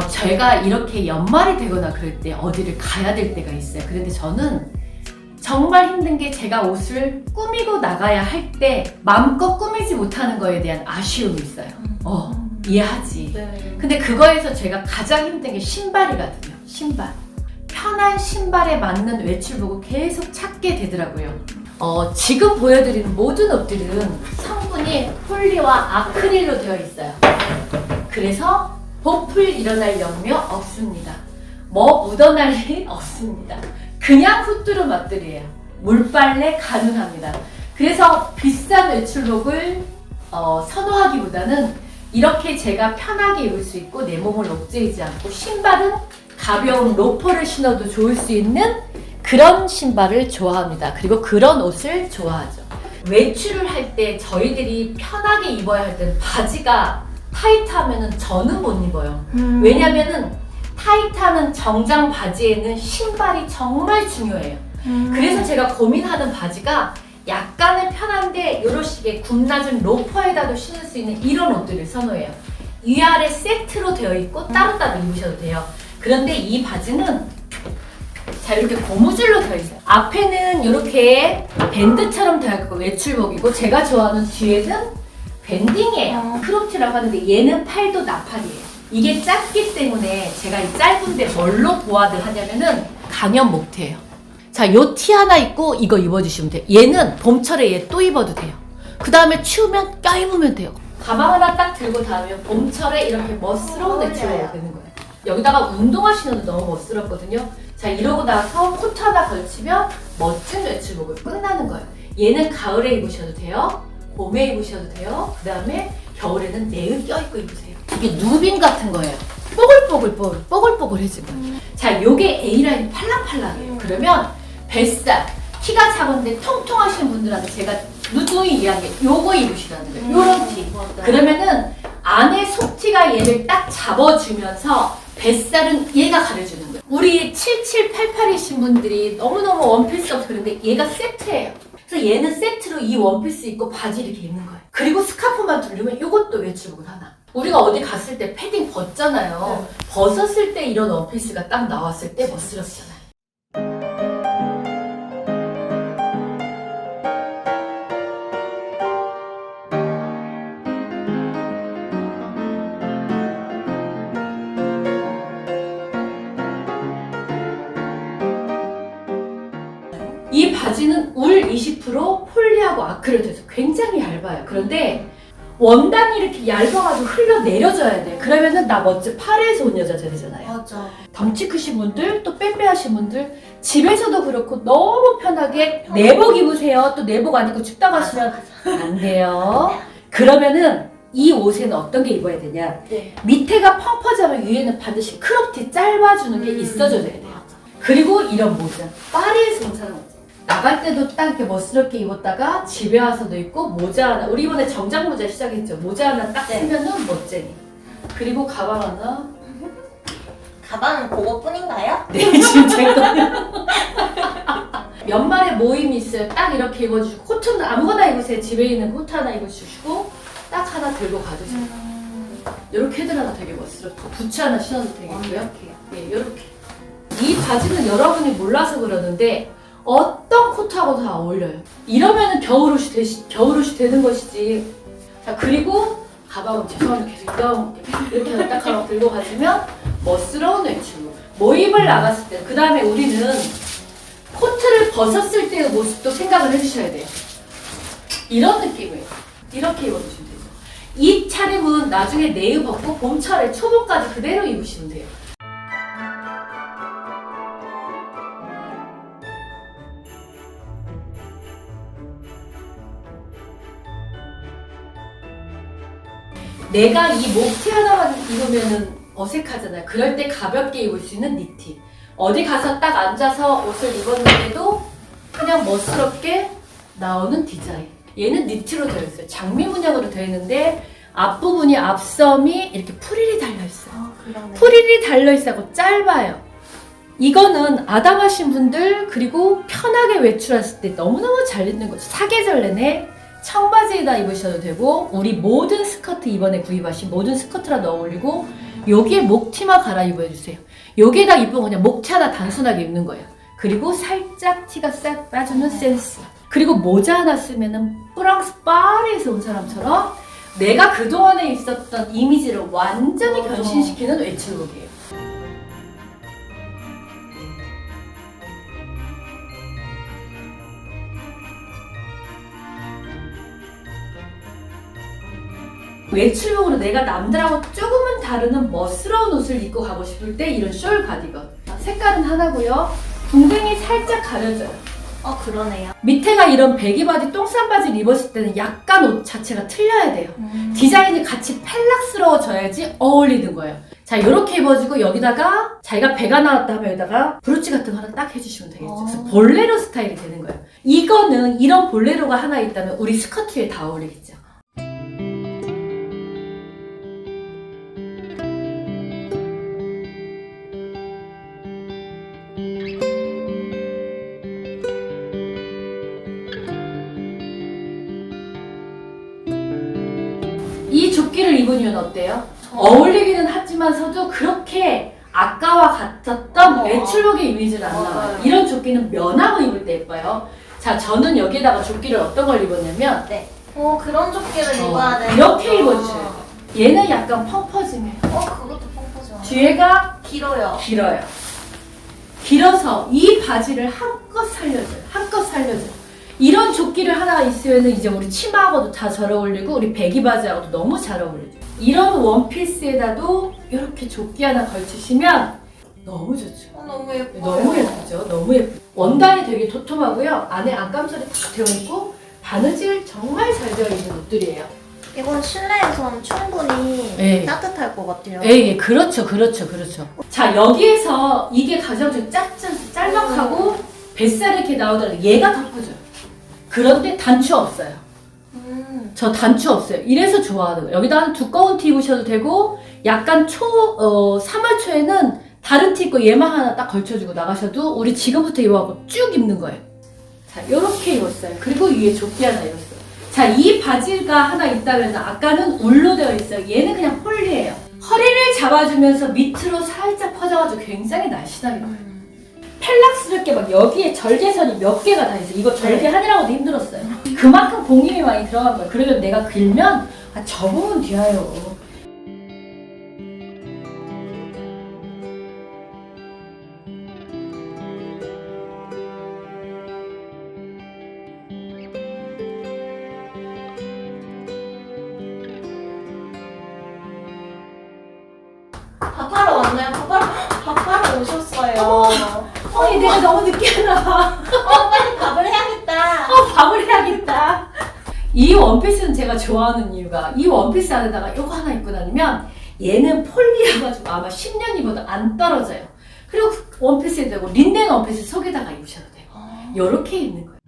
제가 이렇게 연말이 되거나 그럴 때 어디를 가야 될 때가 있어요. 그런데 저는 정말 힘든 게 제가 옷을 꾸미고 나가야 할 때 마음껏 꾸미지 못하는 거에 대한 아쉬움이 있어요. 어, 이해하지. 네. 근데 그거에서 제가 가장 힘든 게 신발이거든요. 신발. 편한 신발에 맞는 외출복을 계속 찾게 되더라고요. 어, 지금 보여드리는 모든 옷들은 성분이 폴리와 아크릴로 되어 있어요. 그래서 보풀 일어날 염려 없습니다. 뭐 묻어날 일 없습니다. 그냥 후뚜루 맛들이에요. 물빨래 가능합니다. 그래서 비싼 외출복을 어, 선호하기보다는 이렇게 제가 편하게 입을 수 있고 내 몸을 억제이지 않고 신발은 가벼운 로퍼를 신어도 좋을 수 있는 그런 신발을 좋아합니다. 그리고 그런 옷을 좋아하죠. 외출을 할 때 저희들이 편하게 입어야 할 때는 바지가 타이트하면은 저는 못 입어요. 음. 왜냐면은 타이트한 정장 바지에는 신발이 정말 중요해요. 음. 그래서 제가 고민하는 바지가 약간은 편한데 이런 식의 굽낮은 로퍼에다도 신을 수 있는 이런 옷들을 선호해요. 위아래 세트로 되어 있고 따로따로 입으셔도 돼요. 그런데 이 바지는 자 이렇게 고무줄로 되어 있어요. 앞에는 이렇게 밴드처럼 되어 있고 외출복이고 제가 좋아하는 뒤에는 밴딩이에요. 어. 크롭티라고 하는데 얘는 팔도 나팔이에요. 이게 짧기 때문에 제가 이 짧은데 뭘로 보완을 하냐면은 강연 목태예요. 자, 요 티 하나 입고 이거 입어주시면 돼요. 얘는 봄철에 얘 또 입어도 돼요. 그 다음에 추우면 껴입으면 돼요. 가방 하나 딱 들고 다니면 봄철에 이렇게 멋스러운 외출복이 되는 거예요. 여기다가 운동화 신어도 너무 멋스럽거든요. 자, 이러고 나서 코트 하나 걸치면 멋진 외출복을 끝나는 거예요. 얘는 가을에 입으셔도 돼요. 봄에 입으셔도 돼요. 그 다음에 겨울에는 내을 껴입고 입으세요. 이게 누빈 같은 거예요. 뽀글뽀글 뽀글, 뽀글뽀글해진 거예요. 자, 요게 A라인 팔랑팔랑해요. 음. 그러면 뱃살, 키가 작은데 통통하신 분들한테 제가 누누이 이야기한 게 요거 입으시라는 거예요. 요런 티. 그러면은 안에 속티가 얘를 딱 잡아주면서 뱃살은 얘가 가려주는 거예요. 우리 7788이신 분들이 너무너무 원피스 없어 그런데 얘가 세트예요. 그래서 얘는 세트로 이 원피스 입고 바지 이렇게 입는 거예요. 그리고 스카프만 두르면 이것도 외출복을 하나. 우리가 어디 갔을 때 패딩 벗잖아요. 벗었을 때 이런 원피스가 딱 나왔을 때 멋스럽잖아요. 20% 폴리하고 아크릴 돼서 굉장히 얇아요. 그런데 원단이 이렇게 얇아가지고 흘러 내려져야 돼. 그러면은 나 멋져 팔에서 온 여자 되잖아요. 맞아. 덩치 크신 분들 또 빼빼하신 분들 집에서도 그렇고 너무 편하게 내복 입으세요. 또 내복 안 입고 춥다고 하시면 안 돼요. 그러면은 이 옷에는 어떤 게 입어야 되냐? 네. 밑에가 펑퍼지면 위에는 반드시 크롭티 짧아주는 게 있어줘야 돼요. 그리고 이런 모자. 파리에서 온 사람 있지. 나갈 때도 딱 이렇게 멋스럽게 입었다가 집에 와서도 입고 모자 하나. 우리 이번에 정장 모자 시작했죠. 모자 하나 딱 네. 쓰면은 멋쟁이. 그리고 가방 하나. 가방은 그거뿐인가요? 네, 진짜 이거. 연말에 모임이 있어요. 딱 이렇게 입어주시고 코트는 아무거나 입으세요. 집에 있는 코트 하나 입어주시고 딱 하나 들고 가주세요. 이렇게 해드려도 되게 멋스럽고 부츠 하나 신어도 되겠고요. 네, 이렇게. 이 바지는 여러분이 몰라서 그러는데 어떤 코트하고도 다 어울려요. 이러면은 겨울옷이 되시, 겨울옷이 되는 것이지. 자 그리고 가방은 죄송한데 계속 이거 이렇게 해서 딱 가방 들고 가시면 멋스러운 외출로 모임을 나갔을 때. 그 다음에 우리는 코트를 벗었을 때의 모습도 생각을 해주셔야 돼요. 이런 느낌이에요. 이렇게 입어주시면 되죠. 이 차림은 나중에 내일 벗고 봄철에 초복까지 그대로 입으시면 돼요. 내가 이 목티 하나만 입으면은 어색하잖아요. 그럴 때 가볍게 입을 수 있는 니티. 어디 가서 딱 앉아서 옷을 입었는데도 그냥 멋스럽게 나오는 디자인. 얘는 니트로 되어 있어요. 장미 문양으로 되어 있는데 앞부분이 앞섬이 이렇게 프릴이 달려 있어요. 아. 프릴이 달려있고 짧아요. 이거는 아담하신 분들 그리고 편하게 외출했을 때 너무너무 잘 입는 거죠. 사계절 내내 청바지에다 입으셔도 되고 우리 모든 스커트 이번에 구입하신 모든 스커트라도 어울리고 여기에 목티만 갈아입어 주세요. 여기에다 입으면 그냥 목티 하나 단순하게 입는 거예요. 그리고 살짝 티가 싹 빠지는 센스. 그리고 모자 하나 쓰면은 프랑스 파리에서 온 사람처럼 내가 그동안에 있었던 이미지를 완전히. 변신시키는 외출룩이에요. 외출룩으로 내가 남들하고 조금은 다르는 멋스러운 옷을 입고 가고 싶을 때 이런 숄 가디건. 색깔은 하나고요. 붕댕이 살짝 가려져요. 어 그러네요. 밑에가 이런 배기 바지, 똥싼 바지를 입었을 때는 약간 옷 자체가 틀려야 돼요. 디자인이 같이 펠락스러워져야지 어울리는 거예요. 자, 이렇게 입어주고 여기다가 자기가 배가 나왔다 하면 여기다가 브로치 같은 거 하나 딱 해주시면 되겠죠. 그래서 어. 볼레로 스타일이 되는 거예요. 이거는 이런 볼레로가 하나 있다면 우리 스커트에 다 어울리겠죠. 입으면 어때요? 어울리기는 하지만서도 그렇게 아까와 같았던 어. 외출룩의 이미지는 안 나와요. 맞아요. 이런 조끼는 면하고 입을 때 예뻐요. 자, 저는 여기에다가 조끼를 어떤 걸 입었냐면 네. 어 그런 조끼를 어, 입어야 돼. 이렇게 입어주셔야 돼요. 얘는 약간 펑퍼짐해요. 어 그것도 펑퍼져. 뒤에가 길어요. 길어요. 길어서 이 바지를 한껏 살려줘요. 한껏 살려줘요. 이런 조끼를 하나 있으면 이제 우리 치마하고도 다 잘 어울리고 우리 배기 바지하고도 너무 잘 어울리죠. 이런 원피스에다도 이렇게 조끼 하나 걸치시면 너무 좋죠. 어, 너무 예뻐요. 너무 예쁘죠? 너무 예쁘. 원단이 되게 도톰하고요. 안에 안감sol이 탁 되어 있고 바느질 정말 잘 되어 있는 옷들이에요. 이건 실내에선 충분히 네. 따뜻할 것 같아요. 예, 예, 그렇죠, 그렇죠, 그렇죠. 자, 여기에서 이게 가장 좀 짤짤, 짤막하고 뱃살이 이렇게 나오더라도 얘가 덮어져요. 그런데 단추 없어요. 음. 저 단추 없어요. 이래서 좋아하는 거예요. 여기다 두꺼운 티 입으셔도 되고, 약간 초, 어, 3월 초에는 다른 티 입고 얘만 하나 딱 걸쳐주고 나가셔도 우리 지금부터 입어갖고 쭉 입는 거예요. 자, 요렇게 입었어요. 그리고 위에 조끼 하나 입었어요. 자, 이 바지가 하나 있다면 아까는 울로 되어 있어요. 얘는 그냥 폴리예요. 허리를 잡아주면서 밑으로 살짝 퍼져가지고 굉장히 날씬하게 나와요. 음. 펠락스럽게 막 여기에 절개선이 몇 개가 다 있어요. 이거 절개하느라고도 힘들었어요. 그만큼 공임이 많이 들어간 거예요. 그러면 내가 길면 아, 저 부분 뒤하요. 밥하러 왔나요? 밥하러, 밥하러 오셨어요. 어, 이 내가 너무 늦게 나와. 어, 빨리 밥을 해야겠다. 어, 밥을 해야겠다. 이 원피스는 제가 좋아하는 이유가 이 원피스 안에다가 이거 하나 입고 다니면 얘는 폴리여가지고 아마 10년 입어도 안 떨어져요. 그리고 원피스에 되고 린넨 원피스 속에다가 입으셔도 돼요. 요렇게 입는 거예요.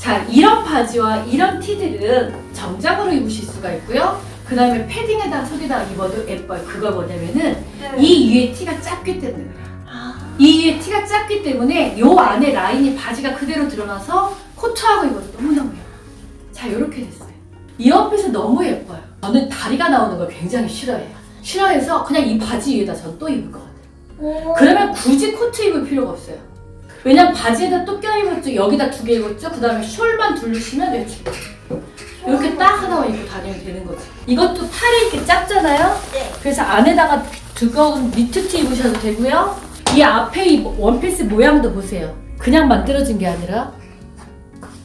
자, 이런 바지와 이런 티들은 정장으로 입으실 수가 있고요. 그 다음에 패딩에다 속에다가 입어도 예뻐요. 그거 뭐냐면은 이 위에 티가 짧기 때문에. 아, 이 위에 티가 짧기 때문에 요 안에 라인이 바지가 그대로 드러나서 코트하고 입어도 너무너무 예뻐요. 자, 이렇게 됐어요. 이 원피스 너무 예뻐요. 저는 다리가 나오는 걸 굉장히 싫어해요. 싫어해서 그냥 이 바지 위에다 전 또 입을 것 같아요. 오. 그러면 굳이 코트 입을 필요가 없어요. 왜냐면 바지에다 또 껴입었죠. 여기다 두 개 입었죠. 그 다음에 숄만 두르시면 외출. 이렇게 딱 하나만 입고 다니면 되는 거지. 이것도 팔이 이렇게 짧잖아요. 네. 그래서 안에다가 두꺼운 니트티 입으셔도 되고요. 이 앞에 이 원피스 모양도 보세요. 그냥 만들어진 게 아니라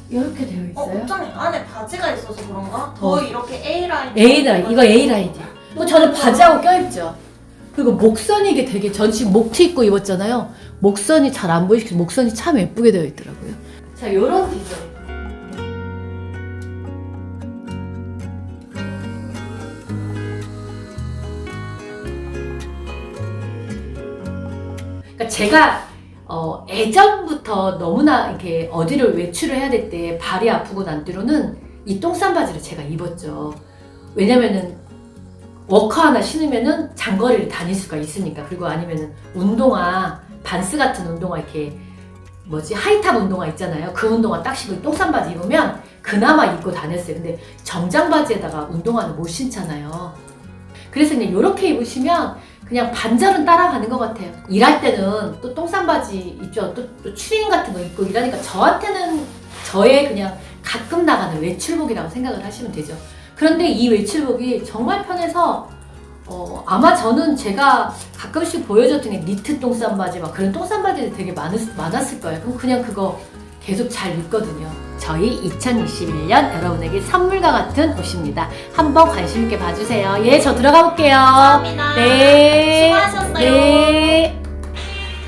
이렇게 되어 어, 있어요. 옷장에 안에 바지가 있어서 그런가? 더 어. 이렇게 A 라인. A 라인 이거 A 라인이야. 뭐 저는 바지하고 껴입죠. 그리고 목선이 이게 되게 전 지금 목티 입고 입었잖아요. 목선이 잘 안 보이시고 목선이 참 예쁘게 되어 있더라고요. 자, 이런 디자인. 제가 어, 예전부터 너무나 이렇게 어디를 외출을 해야 될 때 발이 아프고 난 뒤로는 이 똥싼 바지를 제가 입었죠. 왜냐면은 워커 하나 신으면은 장거리를 다닐 수가 있으니까 그리고 아니면은 운동화 반스 같은 운동화 이렇게 뭐지 하이탑 운동화 있잖아요. 그 운동화 딱 신고 똥싼 바지 입으면 그나마 입고 다녔어요. 근데 정장 바지에다가 운동화는 못 신잖아요. 그래서 그냥 이렇게 입으시면 그냥 반절은 따라가는 것 같아요. 일할 때는 또 똥싼 바지 입죠. 또, 또 추리닝 같은 거 입고 일하니까 저한테는 저의 그냥 가끔 나가는 외출복이라고 생각을 하시면 되죠. 그런데 이 외출복이 정말 편해서 어, 아마 저는 제가 가끔씩 보여줬던 게 니트 똥싼 바지 막 그런 똥싼 바지들이 되게 많을, 많았을 거예요. 그럼 그냥 그거 계속 잘 입거든요. 저희 2021년 여러분에게 선물과 같은 옷입니다. 한번 관심 있게 봐주세요. 예, 저 들어가 볼게요. 감사합니다. 네. 수고하셨어요. 네.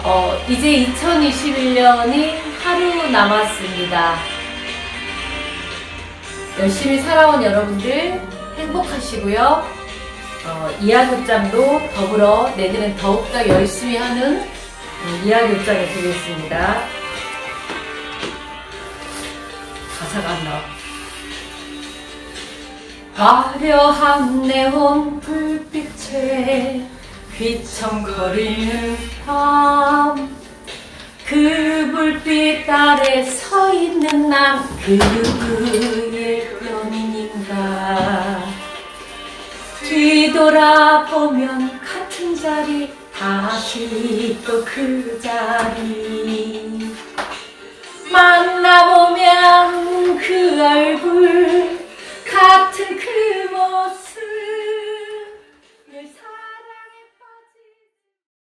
어, 이제 2021년이 하루 남았습니다. 열심히 살아온 여러분들 행복하시고요. 어, 이하교장도 더불어 내년엔 더욱더 열심히 하는 음, 이하교장이 되겠습니다. 나와. 화려한 네온 불빛에 휘청거리는 밤. 그 불빛 아래 서 있는 난 그 누구의 연인인가. 뒤돌아보면 같은 자리 다시 또 그 자리 만나보면 그 얼굴 같은 그 모습